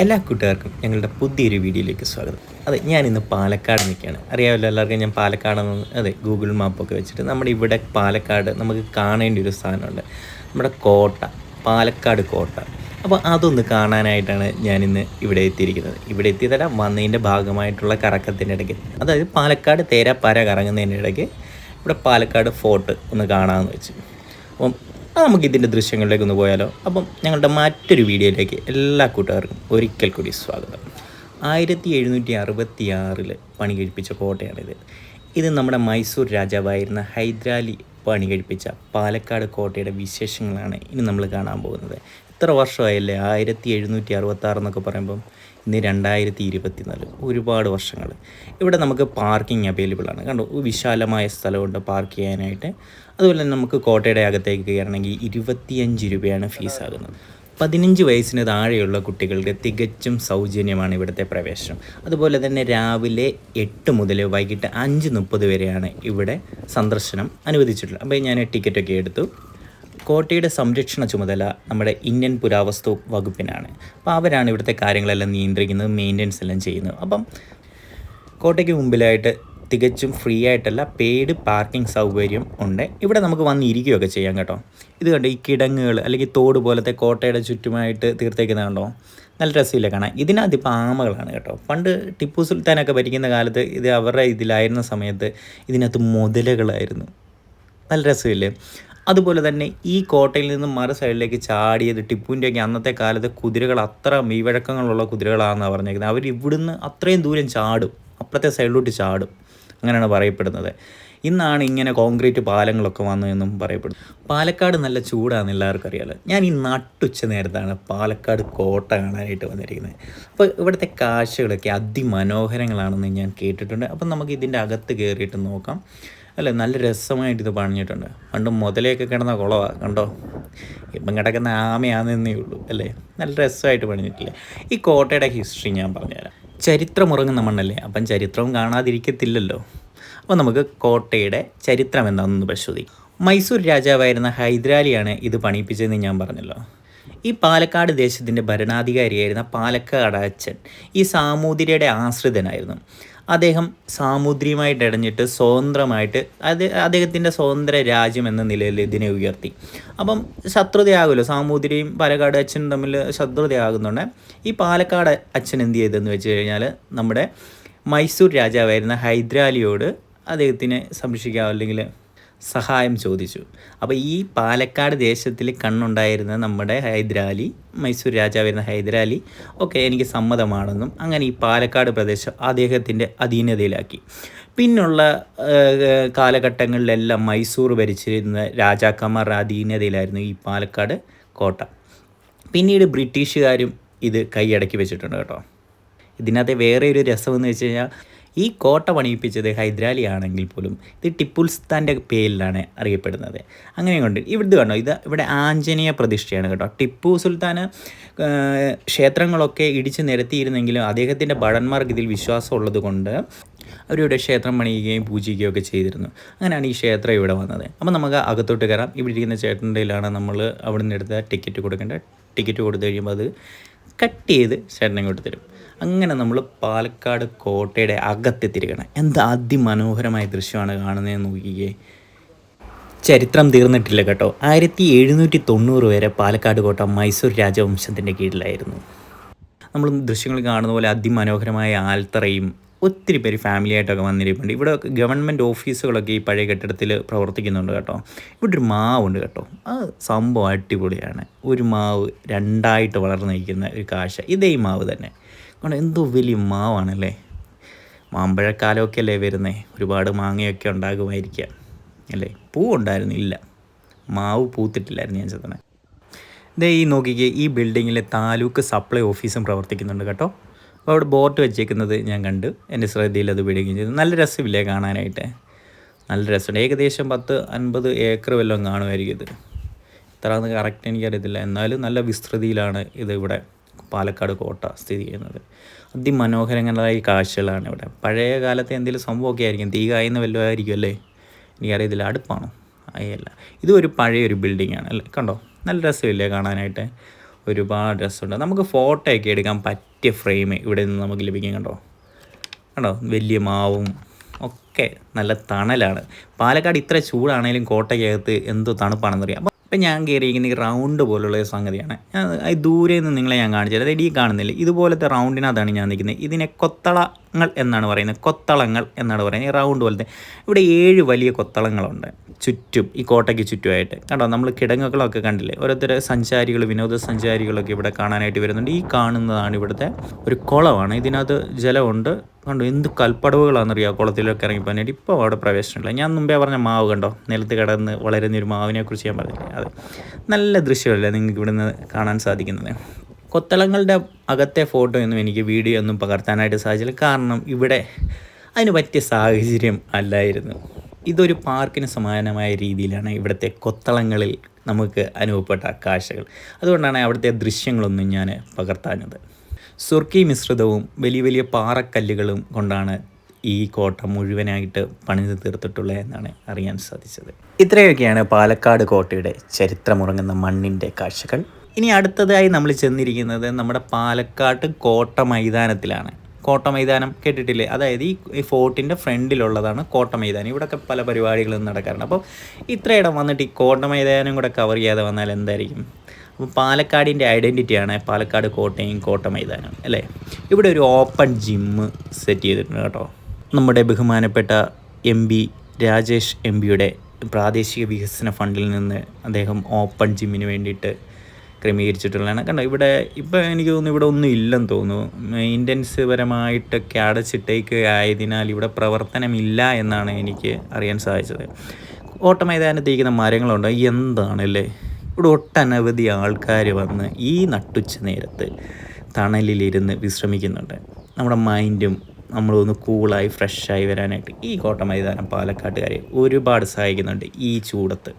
എല്ലാ കൂട്ടുകാർക്കും ഞങ്ങളുടെ പുതിയൊരു വീഡിയോയിലേക്ക് സ്വാഗതം. അതെ ഞാൻ ഇന്ന് പാലക്കാട് നിൽക്കുകയാണ്. അറിയാമല്ലോ എല്ലാവർക്കും ഞാൻ പാലക്കാടെന്ന് അതെ ഗൂഗിൾ മാപ്പൊക്കെ വെച്ചിട്ട് നമ്മുടെ ഇവിടെ പാലക്കാട് നമുക്ക് കാണേണ്ട ഒരു സ്ഥാനമുണ്ട് നമ്മുടെ കോട്ട പാലക്കാട് കോട്ട. അപ്പോൾ അതൊന്ന് കാണാനായിട്ടാണ് ഞാനിന്ന് ഇവിടെ എത്തിയിരിക്കുന്നത്. ഇവിടെ എത്തിയതല്ല വന്നതിന്റെ ഭാഗമായിട്ടുള്ള കറക്കത്തിന്റെ ഇടയ്ക്ക്. അതായത് പാലക്കാട് തേരാപ്പാര കറങ്ങുന്നതിന്റെ ഇടയ്ക്ക് ഇവിടെ പാലക്കാട് ഫോർട്ട് ഒന്ന് കാണാമെന്ന് വെച്ച്. അപ്പം അത് നമുക്ക് ഇതിന്റെ ദൃശ്യങ്ങളിലേക്ക് ഒന്ന് പോയാലോ. അപ്പം ഞങ്ങളുടെ മറ്റൊരു വീഡിയോയിലേക്ക് എല്ലാ കൂട്ടുകാർക്കും ഒരിക്കൽ കൂടി സ്വാഗതം. ആയിരത്തി എഴുന്നൂറ്റി അറുപത്തി ആറിൽ പണി കഴിപ്പിച്ച കോട്ടയാണിത്. ഇത് നമ്മുടെ മൈസൂർ രാജാവായിരുന്ന ഹൈദരാലി പണി കഴിപ്പിച്ച പാലക്കാട് കോട്ടയുടെ വിശേഷങ്ങളാണ് ഇനി നമ്മൾ കാണാൻ പോകുന്നത്. എത്ര വർഷമായല്ലേ? ആയിരത്തി എഴുന്നൂറ്റി അറുപത്തി ആറെന്നൊക്കെ പറയുമ്പം ഇന്ന് രണ്ടായിരത്തി ഇരുപത്തി നാല് ഒരുപാട് വർഷങ്ങൾ. ഇവിടെ നമുക്ക് പാർക്കിംഗ് അവൈലബിൾ ആണ്. കണ്ടോ? വിശാലമായ സ്ഥലമുണ്ട് പാർക്ക് ചെയ്യാനായിട്ട്. അതുപോലെ തന്നെ നമുക്ക് കോട്ടയുടെ അകത്തേക്ക് കയറണമെങ്കിൽ ഇരുപത്തിയഞ്ച് രൂപയാണ് ഫീസ് ആകുന്നത്. പതിനഞ്ച് വയസ്സിന് താഴെയുള്ള കുട്ടികൾക്ക് തികച്ചും സൗജന്യമാണ് ഇവിടുത്തെ പ്രവേശനം. അതുപോലെ തന്നെ രാവിലെ എട്ട് മുതൽ വൈകിട്ട് അഞ്ച് മുപ്പത് വരെയാണ് ഇവിടെ സന്ദർശനം അനുവദിച്ചിട്ടുള്ളത്. അപ്പോൾ ഞാൻ ടിക്കറ്റൊക്കെ എടുത്തു. കോട്ടയുടെ സംരക്ഷണ ചുമതല നമ്മുടെ ഇന്ത്യൻ പുരാവസ്തു വകുപ്പിനാണ്. അപ്പോൾ അവരാണ് ഇവിടുത്തെ കാര്യങ്ങളെല്ലാം നിയന്ത്രിക്കുന്നത് മെയിന്റെനൻസ് എല്ലാം ചെയ്യുന്നത്. അപ്പം കോട്ടയ്ക്ക് മുമ്പിലായിട്ട് തികച്ചും ഫ്രീ ആയിട്ടല്ല പെയ്ഡ് പാർക്കിംഗ് സൗകര്യം ഉണ്ട്. ഇവിടെ നമുക്ക് വന്ന് ഇരിക്കുകയൊക്കെ ചെയ്യാം കേട്ടോ. ഇത് കണ്ടോ ഈ കിടങ്ങുകൾ അല്ലെങ്കിൽ തോട് പോലത്തെ കോട്ടയുടെ ചുറ്റുമായിട്ട് തീർത്തേക്കുന്നത് കണ്ടോ? നല്ല രസമില്ല കാണാൻ. ഇതിനകത്ത് ഇപ്പോൾ ആമകളാണ് കേട്ടോ. പണ്ട് ടിപ്പു സുൽത്താനൊക്കെ ഭരിക്കുന്ന കാലത്ത് ഇത് അവരുടെ ഇതിലായിരുന്ന സമയത്ത് ഇതിനകത്ത് മുതലകളായിരുന്നു. നല്ല രസമില്ലേ? അതുപോലെ തന്നെ ഈ കോട്ടയിൽ നിന്ന് മറു സൈഡിലേക്ക് ചാടിയത് ടിപ്പുവിന്റെയൊക്കെ അന്നത്തെ കാലത്ത് കുതിരകൾ അത്ര മീവഴക്കങ്ങളുള്ള കുതിരകളാണെന്നാണ് പറഞ്ഞേക്കുന്നത്. അവർ ഇവിടുന്ന് അത്രയും ദൂരം ചാടും. അപ്പുറത്തെ സൈഡിലോട്ട് ചാടും. അങ്ങനെയാണ് പറയപ്പെടുന്നത്. ഇന്നാണ് ഇങ്ങനെ കോൺക്രീറ്റ് പാലങ്ങളൊക്കെ വന്നതെന്നും പറയപ്പെടുന്നു പാലക്കാട് നല്ല ചൂടാണെന്ന് എല്ലാവർക്കും അറിയാലോ. ഞാൻ ഈ നട്ടുച്ച നേരത്താണ് പാലക്കാട് കോട്ട കാണാനായിട്ട് വന്നിരിക്കുന്നത്. അപ്പോൾ ഇവിടുത്തെ കാഴ്ചകളൊക്കെ അതിമനോഹരങ്ങളാണെന്ന് ഞാൻ കേട്ടിട്ടുണ്ട്. അപ്പം നമുക്ക് ഇതിന്റെ അകത്ത് കയറിയിട്ട് നോക്കാം. അല്ല നല്ല രസമായിട്ട് ഇത് പണിഞ്ഞിട്ടുണ്ട്. പണ്ട് മുതലയൊക്കെ കിടന്ന കുളമാണ് കണ്ടോ? ഇപ്പം കിടക്കുന്ന ആമയാണെന്നേ ഉള്ളൂ അല്ലേ? നല്ല രസമായിട്ട് പണിഞ്ഞിട്ടില്ലേ? ഈ കോട്ടയുടെ ഹിസ്റ്ററി ഞാൻ പറഞ്ഞുതരാം. ചരിത്രം ഉറങ്ങുന്ന മണ്ണല്ലേ? അപ്പം ചരിത്രവും കാണാതിരിക്കത്തില്ലല്ലോ. അപ്പോൾ നമുക്ക് കോട്ടയുടെ ചരിത്രം എന്താണെന്ന് പരിശോധിക്കാം. മൈസൂർ രാജാവായിരുന്ന ഹൈദരാലിയാണ് ഇത് പണിയിപ്പിച്ചതെന്ന് ഞാൻ പറഞ്ഞല്ലോ. ഈ പാലക്കാട് ദേശത്തിന്റെ ഭരണാധികാരിയായിരുന്ന പാലക്കാട് അച്ഛൻ ഈ സാമൂതിരിയുടെ ആശ്രിതനായിരുന്നു. അദ്ദേഹം സാമുദ്രിയുമായിട്ട് ഇടഞ്ഞിട്ട് സ്വതന്ത്രമായിട്ട് അത് അദ്ദേഹത്തിന്റെ സ്വതന്ത്ര രാജ്യം എന്ന നിലയിൽ ഇതിനെ ഉയർത്തി. അപ്പം ശത്രുതയാകുമല്ലോ സാമൂതിരിയും പാലക്കാട് അച്ഛനും തമ്മിൽ ശത്രുതയാകുന്നുണ്ട്. ഈ പാലക്കാട് അച്ഛൻ എന്ത് ചെയ്തെന്ന് വെച്ച് കഴിഞ്ഞാൽ നമ്മുടെ മൈസൂർ രാജാവായിരുന്ന ഹൈദരാലിയോട് അദ്ദേഹത്തിനെ സംരക്ഷിക്കാം അല്ലെങ്കിൽ സഹായം ചോദിച്ചു. അപ്പോൾ ഈ പാലക്കാട് ദേശത്തിൽ കണ്ണുണ്ടായിരുന്ന നമ്മുടെ ഹൈദരാലി മൈസൂർ രാജാവായിരുന്ന ഹൈദരാലി ഒക്കെ എനിക്ക് സമ്മതമാണെന്നും അങ്ങനെ ഈ പാലക്കാട് പ്രദേശം അദ്ദേഹത്തിന്റെ അധീനതയിലാക്കി. പിന്നുള്ള കാലഘട്ടങ്ങളിലെല്ലാം മൈസൂർ ഭരിച്ചിരുന്ന രാജാക്കന്മാരുടെ അധീനതയിലായിരുന്നു ഈ പാലക്കാട് കോട്ട. പിന്നീട് ബ്രിട്ടീഷുകാരും ഇത് കൈയടക്കി വെച്ചിട്ടുണ്ട് കേട്ടോ. ഇതിനകത്ത് വേറെ ഒരു രസമെന്ന് വെച്ച് കഴിഞ്ഞാൽ ഈ കോട്ട പണിയിപ്പിച്ചത് ഹൈദരാലി ആണെങ്കിൽ പോലും ഇത് ടിപ്പു സുൽത്താന്റെ പേരിലാണ് അറിയപ്പെടുന്നത്. അങ്ങനെ കൊണ്ട് ഇവിടുത്തെ കണ്ടോ ഇത് ഇവിടെ ആഞ്ജനേയ പ്രതിഷ്ഠയാണ് കേട്ടോ. ടിപ്പു സുൽത്താൻ ക്ഷേത്രങ്ങളൊക്കെ ഇടിച്ചു നിരത്തിയിരുന്നെങ്കിലും അദ്ദേഹത്തിന്റെ ഭടന്മാർക്ക് ഇതിൽ വിശ്വാസം ഉള്ളത് കൊണ്ട് അവരിവിടെ ക്ഷേത്രം പണിയുകയും പൂജിക്കുകയും ഒക്കെ ചെയ്തിരുന്നു. അങ്ങനെയാണ് ഈ ക്ഷേത്രം ഇവിടെ വന്നത്. അപ്പോൾ നമുക്ക് അകത്തോട്ട് കയറാം. ഇവിടെ ഇരിക്കുന്ന ചേട്ടന്റെയിലാണ് നമ്മൾ അവിടെ നിന്ന് എടുത്ത ടിക്കറ്റ് കൊടുക്കേണ്ട ടിക്കറ്റ് കൊടുത്തു കഴിയുമ്പോൾ അത് കട്ട് ചെയ്ത് ചേട്ടനെ ഇങ്ങോട്ട് തരും. അങ്ങനെ നമ്മൾ പാലക്കാട് കോട്ടയുടെ അകത്തെത്തിരിക്കണം എന്താ അതിമനോഹരമായ ദൃശ്യമാണ് കാണുന്നതെന്ന് നോക്കിക്കേ. ചരിത്രം തീർന്നിട്ടില്ല കേട്ടോ. ആയിരത്തി എഴുന്നൂറ്റി തൊണ്ണൂറ് വരെ പാലക്കാട് കോട്ട മൈസൂർ രാജവംശത്തിന്റെ കീഴിലായിരുന്നു. നമ്മൾ ദൃശ്യങ്ങൾ കാണുന്ന പോലെ അതിമനോഹരമായ ആൽത്തറയും ഒത്തിരി പേര് ഫാമിലിയായിട്ടൊക്കെ വന്നിരിപ്പുണ്ട്. ഇവിടെ ഗവൺമെന്റ് ഓഫീസുകളൊക്കെ ഈ പഴയ കെട്ടിടത്തിൽ പ്രവർത്തിക്കുന്നുണ്ട് കേട്ടോ. ഇവിടെ ഒരു മാവുണ്ട് കേട്ടോ. ആ സംഭവം അടിപൊളിയാണ്. ഒരു മാവ് രണ്ടായിട്ട് വളർന്നു നിൽക്കുന്ന ഒരു കാഴ്ച. ഇതേ മാവ് തന്നെ. അതുകൊണ്ട് എന്തോ വലിയ മാവാണല്ലേ? മാമ്പഴക്കാലമൊക്കെ അല്ലേ വരുന്നേ? ഒരുപാട് മാങ്ങയൊക്കെ ഉണ്ടാകുമായിരിക്കാം അല്ലേ? പൂ ഉണ്ടായിരുന്നില്ല. മാവ് പൂത്തിട്ടില്ലായിരുന്നു ഞാൻ ചെത്തണേ ദേ ഈ നോക്കിക്കേ ഈ ബിൽഡിങ്ങിലെ താലൂക്ക് സപ്ലൈ ഓഫീസും പ്രവർത്തിക്കുന്നുണ്ട് കേട്ടോ. അപ്പോൾ അവിടെ ബോർഡ് വെച്ചേക്കുന്നത് ഞാൻ കണ്ട്. എന്റെ ശ്രദ്ധയിൽ അത് വിടുകയും ചെയ്തു. നല്ല രസമില്ലേ കാണാനായിട്ട്? നല്ല രസമുണ്ട്. ഏകദേശം പത്ത് അൻപത് ഏക്കർ വല്ലതും കാണുമായിരിക്കും ഇത്. ഇത്ര കറക്റ്റ് എനിക്കറിയത്തില്ല. എന്നാലും നല്ല വിസ്തൃതിയിലാണ് ഇത് ഇവിടെ പാലക്കാട് കോട്ട സ്ഥിതി ചെയ്യുന്നത്. അതിമനോഹരങ്ങളായ കാഴ്ചകളാണ് ഇവിടെ. പഴയ കാലത്തെ എന്തെങ്കിലും സംഭവമൊക്കെ ആയിരിക്കും. തീ കായുന്ന വല്ലതായിരിക്കും അല്ലേ? എനിക്കറിയത്തില്ല. അടുപ്പാണോ? അയ്യല്ല ഇതും ഒരു പഴയ ഒരു ബിൽഡിംഗ് ആണ് അല്ലേ? കണ്ടോ? നല്ല രസമില്ലേ കാണാനായിട്ട്? ഒരുപാട് രസമുണ്ട്. നമുക്ക് ഫോട്ടോ ഒക്കെ എടുക്കാൻ പറ്റിയ ഫ്രെയിം ഇവിടെ നിന്ന് നമുക്ക് ലഭിക്കും കണ്ടോ? കണ്ടോ? വലിയ മാവും ഒക്കെ നല്ല തണലാണ്. പാലക്കാട് ഇത്ര ചൂടാണേലും കോട്ടയ്ക്കകത്ത് എന്തോ തണുപ്പാണെന്നറിയാം. ഇപ്പം ഞാൻ കയറിയിരിക്കുന്ന ഈ റൗണ്ട് പോലുള്ള ഒരു സംഗതിയാണ്. ഞാൻ ദൂരെ നിന്ന് നിങ്ങളെ ഞാൻ കാണിച്ചത് അതായത് കാണുന്നില്ല? ഇതുപോലത്തെ റൗണ്ടിനകത്താണ് ഞാൻ നിൽക്കുന്നത്. ഇതിനെ കൊത്തളങ്ങൾ എന്നാണ് പറയുന്നത്. കൊത്തളങ്ങൾ എന്നാണ് പറയുന്നത്. ഈ റൗണ്ട് പോലത്തെ. ഇവിടെ ഏഴ് വലിയ കൊത്തളങ്ങളുണ്ട്. ചുറ്റും ഈ കോട്ടയ്ക്ക് ചുറ്റുമായിട്ട്. കണ്ടോ? നമ്മൾ കിടങ്ങുകളൊക്കെ കണ്ടില്ലേ? ഓരോരുത്തർ സഞ്ചാരികൾ വിനോദസഞ്ചാരികളൊക്കെ ഇവിടെ കാണാനായിട്ട് വരുന്നുണ്ട്. ഈ കാണുന്നതാണ് ഇവിടുത്തെ ഒരു കുളമാണ്. ഇതിനകത്ത് ജലമുണ്ട്. കണ്ടോ എന്ത് കൽപ്പടവുകളാണെന്നറിയാം? കുളത്തിലൊക്കെ ഇറങ്ങിപ്പോകാനായിട്ട് ഇപ്പോൾ അവിടെ പ്രവേശനമില്ല. ഞാൻ മുമ്പേ പറഞ്ഞ മാവ് കണ്ടോ? നിലത്ത് കിടന്ന് വളരുന്ന ഒരു മാവിനെ കുറിച്ച് ഞാൻ പറഞ്ഞില്ല? അത് നല്ല ദൃശ്യമല്ലേ നിങ്ങൾക്ക് ഇവിടുന്ന് കാണാൻ സാധിക്കുന്നത്? കൊത്തളങ്ങളുടെ അകത്തെ ഫോട്ടോ ഒന്നും എനിക്ക് വീഡിയോ ഒന്നും പകർത്താനായിട്ട് സാധിച്ചില്ല. കാരണം ഇവിടെ അതിന് പറ്റിയ സാഹചര്യം അല്ലായിരുന്നു. ഇതൊരു പാർക്കിന് സമാനമായ രീതിയിലാണ് ഇവിടുത്തെ കൊത്തളങ്ങളിൽ നമുക്ക് അനുഭവപ്പെട്ട കാഴ്ചകൾ. അതുകൊണ്ടാണ് അവിടുത്തെ ദൃശ്യങ്ങളൊന്നും ഞാൻ പകർത്താഞ്ഞത്. സുർക്കി മിശ്രിതവും വലിയ വലിയ പാറക്കല്ലുകളും കൊണ്ടാണ് ഈ കോട്ട മുഴുവനായിട്ട് പണിത് തീർത്തിട്ടുള്ളത് എന്നാണ് അറിയാൻ സാധിച്ചത്. ഇത്രയൊക്കെയാണ് പാലക്കാട് കോട്ടയുടെ ചരിത്രമുറങ്ങുന്ന മണ്ണിന്റെ കാഴ്ചകൾ. ഇനി അടുത്തതായി നമ്മൾ ചെന്നിരിക്കുന്നത് നമ്മുടെ പാലക്കാട് കോട്ട മൈതാനത്തിലാണ്. കോട്ട മൈതാനം കേട്ടിട്ടില്ലേ? അതായത് ഈ ഫോർട്ടിന്റെ ഫ്രണ്ടിലുള്ളതാണ് കോട്ട മൈതാനം. ഇവിടെയൊക്കെ പല പരിപാടികളും നടക്കാറുണ്ട്. അപ്പോൾ ഇത്രയിടം വന്നിട്ട് ഈ കോട്ട മൈതാനം കൂടെ കവർ ചെയ്യാതെ വന്നാൽ എന്തായിരിക്കും? അപ്പോൾ പാലക്കാടിന്റെ ഐഡന്റിറ്റിയാണ് പാലക്കാട് കോട്ടയും കോട്ട മൈതാനം അല്ലേ? ഇവിടെ ഒരു ഓപ്പൺ ജിമ്മ് സെറ്റ് ചെയ്തിട്ടുണ്ട് കേട്ടോ. നമ്മുടെ ബഹുമാനപ്പെട്ട എം പി രാജേഷ് എം പിയുടെ പ്രാദേശിക വികസന ഫണ്ടിൽ നിന്ന് അദ്ദേഹം ഓപ്പൺ ജിമ്മിന് വേണ്ടിയിട്ട് ക്രമീകരിച്ചിട്ടുള്ളതാണ്. കണ്ടോ ഇവിടെ ഇപ്പോൾ എനിക്ക് തോന്നുന്നു ഇവിടെ ഒന്നും ഇല്ലെന്ന് തോന്നുന്നു. മെയിന്റനൻസ് പരമായിട്ടൊക്കെ അടച്ചിട്ടേക്ക് ആയതിനാൽ ഇവിടെ പ്രവർത്തനമില്ല എന്നാണ് എനിക്ക് അറിയാൻ സാധിച്ചത്. ഓട്ട മൈതാനത്തേക്കുന്ന മരങ്ങളുണ്ട്? എന്താണല്ലേ ഇവിടെ ഒട്ടനവധി ആൾക്കാർ വന്ന് ഈ നട്ടുച്ച നേരത്ത് തണലിലിരുന്ന് വിശ്രമിക്കുന്നുണ്ട്. നമ്മുടെ മൈൻഡും നമ്മളൊന്ന് കൂളായി ഫ്രഷായി വരാനായിട്ട് ഈ കോട്ട മൈതാനം പാലക്കാട്ടുകാരെ ഒരുപാട് സഹായിക്കുന്നുണ്ട് ഈ ചൂടത്ത്.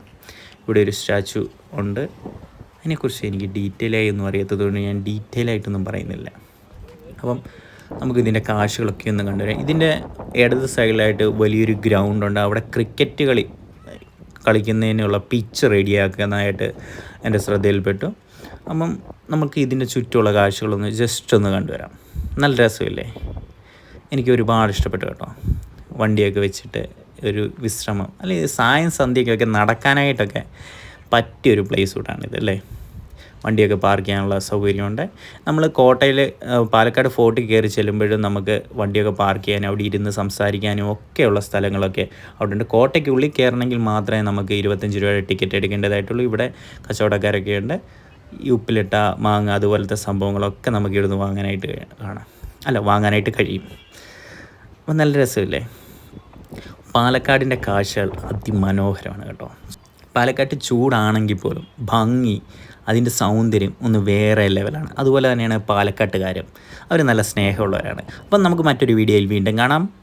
ഇവിടെ ഒരു സ്റ്റാച്ചു ഉണ്ട്. അതിനെക്കുറിച്ച് എനിക്ക് ഡീറ്റെയിൽ ആയി ഒന്നും അറിയാത്തതുകൊണ്ട് ഞാൻ ഡീറ്റെയിൽ ആയിട്ടൊന്നും പറയുന്നില്ല. അപ്പം നമുക്ക് ഇതിന്റെ കാശുകളൊക്കെ ഒന്ന് കണ്ടുവരാം. ഇതിന്റെ ഇടത് സൈഡിലായിട്ട് വലിയൊരു ഗ്രൗണ്ട് ഉണ്ട്. അവിടെ ക്രിക്കറ്റ് കളി കളിക്കുന്നതിനുള്ള പിച്ച് റെഡിയാക്കുന്നതായിട്ട് എന്റെ ശ്രദ്ധയിൽപ്പെട്ടു. അപ്പം നമുക്ക് ഇതിന്റെ ചുറ്റുമുള്ള കാഴ്ചകളൊന്ന് ജസ്റ്റ് ഒന്ന് കണ്ടുവരാം. നല്ല രസമില്ലേ? എനിക്ക് ഒരുപാട് ഇഷ്ടപ്പെട്ടു കേട്ടോ. വണ്ടിയൊക്കെ വെച്ചിട്ട് ഒരു വിശ്രമം അല്ലെങ്കിൽ സായം സന്ധ്യയ്ക്കൊക്കെ നടക്കാനായിട്ടൊക്കെ പറ്റിയൊരു പ്ലേസ് കൂട്ടാണിത് അല്ലേ? വണ്ടിയൊക്കെ പാർക്ക് ചെയ്യാനുള്ള സൗകര്യമുണ്ട്. നമ്മൾ കോട്ടയിൽ പാലക്കാട് ഫോർട്ടിൽ കയറി ചെല്ലുമ്പോഴും നമുക്ക് വണ്ടിയൊക്കെ പാർക്ക് ചെയ്യാനും അവിടെ ഇരുന്ന് സംസാരിക്കാനും ഒക്കെയുള്ള സ്ഥലങ്ങളൊക്കെ അവിടെ ഉണ്ട് കോട്ടയ്ക്കുള്ളിൽ കയറണമെങ്കിൽ മാത്രമേ നമുക്ക് ഇരുപത്തഞ്ച് രൂപയുടെ ടിക്കറ്റ് എടുക്കേണ്ടതായിട്ടുള്ളൂ. ഇവിടെ കച്ചവടക്കാരൊക്കെ ഉണ്ട്. ഉപ്പിലിട്ട മാങ്ങ അതുപോലത്തെ സംഭവങ്ങളൊക്കെ നമുക്ക് ഇവിടുന്ന് വാങ്ങാനായിട്ട് കാണാം. അല്ല വാങ്ങാനായിട്ട് കഴിയും. അപ്പം നല്ല രസമില്ലേ? പാലക്കാടിന്റെ കാഴ്ചകൾ അതിമനോഹരമാണ് കേട്ടോ. പാലക്കാട്ട് ചൂടാണെങ്കിൽ പോലും ഭംഗി അതിന്റെ സൗന്ദര്യം ഒന്ന് വേറെ ലെവലാണ്. അതുപോലെ തന്നെയാണ് പാലക്കാട്ടുകാരും. അവർ നല്ല സ്നേഹമുള്ളവരാണ്. അപ്പം നമുക്ക് മറ്റൊരു വീഡിയോയിൽ വീണ്ടും കാണാം.